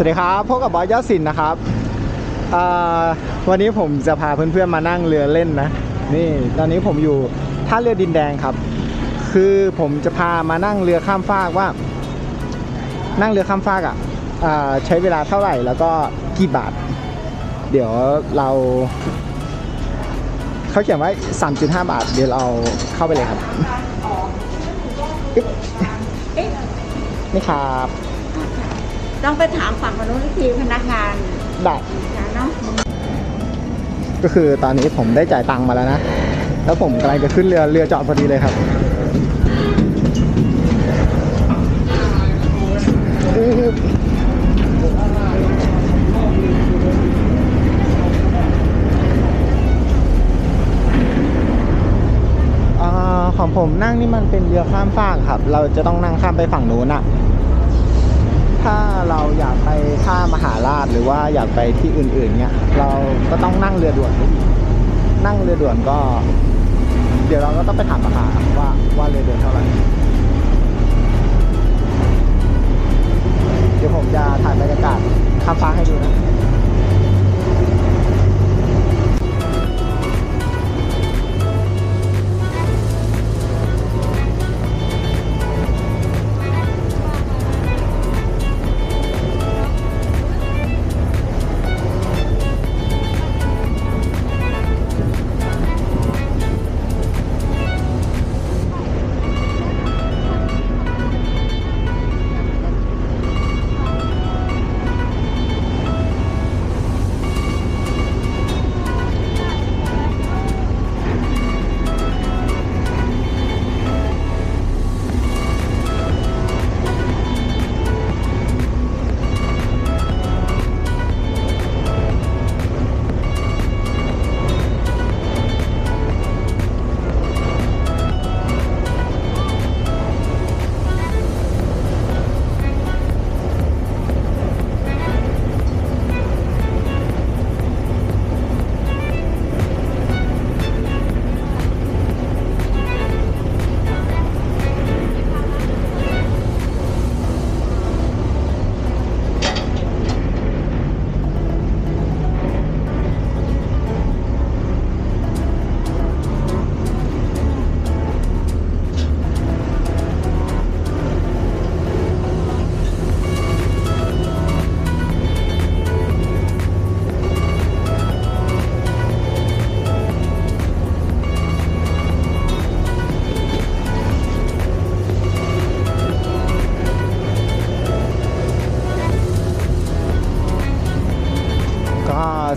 สวัสดีครับพบกับบอยยอดสินนะครับวันนี้ผมจะพาเพื่อนๆมานั่งเรือเล่นนะ นี่ตอนนี้ผมอยู่ท่าเรือดินแดงครับ คือผมจะพามานั่งเรือข้ามฟากว่า นั่งเรือข้ามฟากอะอ่าใช้เวลาเท่าไหร่แล้วก็กี่บาท เดี๋ยวเราเขาเขียนไว้ 3.5 บาท เดี๋ยวเราเข้าไปเลยครับนี่ครับ ต้องไปถามฝั่งมนุษย์ทีพนักงานได้นะเนาะก็คือตอนนี้ผมได้จ่ายตังค์มาแล้วนะ แล้วผมกำลังจะขึ้นเรือเรือจอดพอดีเลยครับอ่าของผมนั่งนี่มันเป็นเรือข้ามฟากครับ เราจะต้องนั่งข้ามไปฝั่งนู้นอะ ถ้าเราอยากไปท่ามหาราชหรือว่าอยากไปที่อื่นๆเนี่ยเราก็ต้องนั่งเรือด่วนนั่งเรือด่วนก็ เดี๋ยวเราก็ต้องไปถามราคาว่าว่าเรือด่วนเท่าไหร่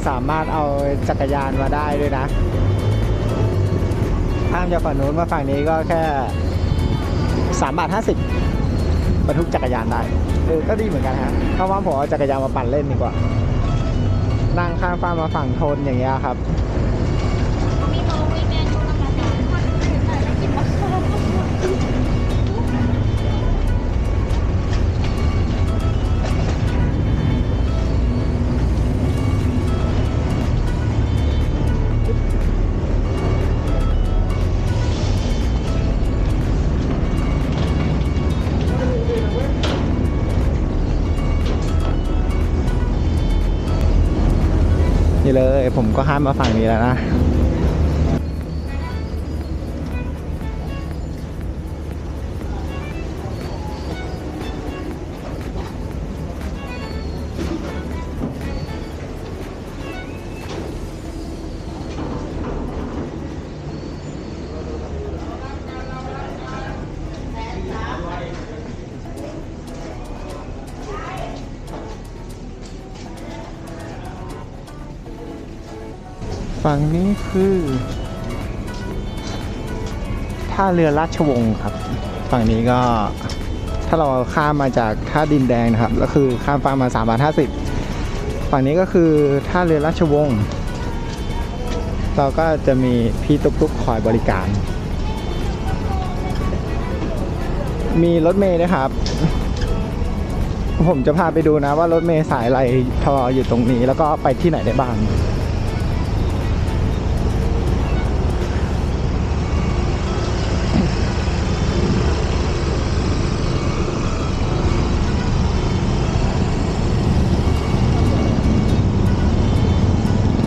สามารถเอาจักรยานมาได้ด้วยนะข้ามจากฝั่งนู้นมาฝั่งนี้ก็แค่สามบาทห้าสิบบรรทุกจักรยานได้เออก็ดีเหมือนกันฮะเพราะว่าผมเอาจักรยานมาปั่นเล่นดีกว่า นั่งข้ามฟ้ามาฝั่งทนอย่างเงี้ยครับ นี่เลย ผมก็ข้ามมาฝั่งนี้แล้วนะ ฝั่งนี้คือท่าเรือราชวงศ์ครับ ฝั่งนี้ก็ถ้าเราข้ามมาจากท่าดินแดงนะครับ ก็คือข้ามฟ้ากมา3บาท50ฝั่งนี้ก็คือท่าเรือราชวงศ์เราก็จะมีพี่ตุ๊กๆคอยบริการ มีรถเมย์ด้วยครับ ผมจะพาไปดูนะว่ารถเมย์สายอะไรทออยู่ตรงนี้แล้วก็ไปที่ไหนได้บ้าง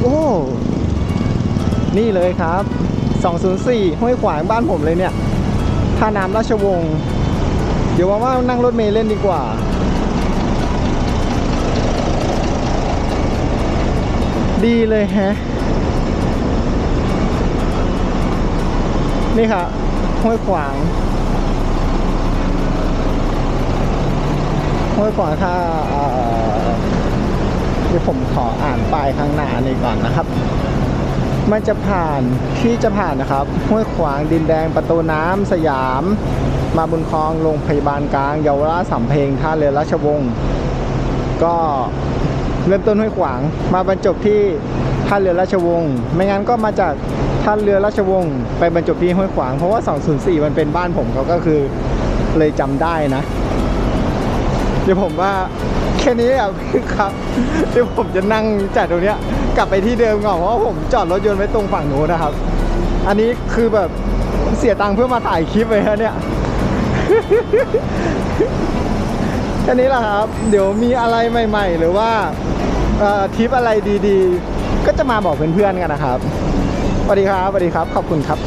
โอ้นี่เลยครับ 204 ห้วยขวางบ้านผมเลยเนี่ยท่าน้ำราชวงศ์เดี๋ยวว่าๆนั่งรถเมล์เล่นดีกว่า ดีเลยแฮะ นี่ค่ะห้วยขวางห้วยขวางถ้า เอ่ผมขออ่านป้ายข้างหน้านี่ก่อนนะครับ มันจะผ่านที่จะผ่านนะครับห้วยขวางดินแดงประตูน้ำสยาม มาบุญคลองโรงพยาบาลกลางเยาวราชสำเพ็งท่าเรือราชวงศ์ก็เริ่มต้นห้วยขวางมาบรรจบที่ท่าเรือราชวงศ์ไม่งั้นก็มาจากท่าเรือราชวงศ์ไปบรรจบที่ห้วยขวางเพราะว่า 204 มันเป็นบ้านผมเขาก็คือเลยจำได้นะ เดี๋ยวผมว่า ค่นี้อะครับเดี๋ยวผมจะนั่งจากตรงเนี้ยกลับไปที่เดิมก่อนเพราะผมจอดรถยนต์ไว้ตรงฝั่งโน้นนะครับ อันนี้คือแบบเสียตังค์เพื่อมาถ่ายคลิปเลยฮะเนี่ยแค่นี้แหละครับ เดี๋ยวมีอะไรใหม่ ๆ หรือว่าทริปอะไรดีๆ ก็จะมาบอกเพื่อนๆกันนะครับสวัสดีครับสวัสดีครับ ขอบคุณครับ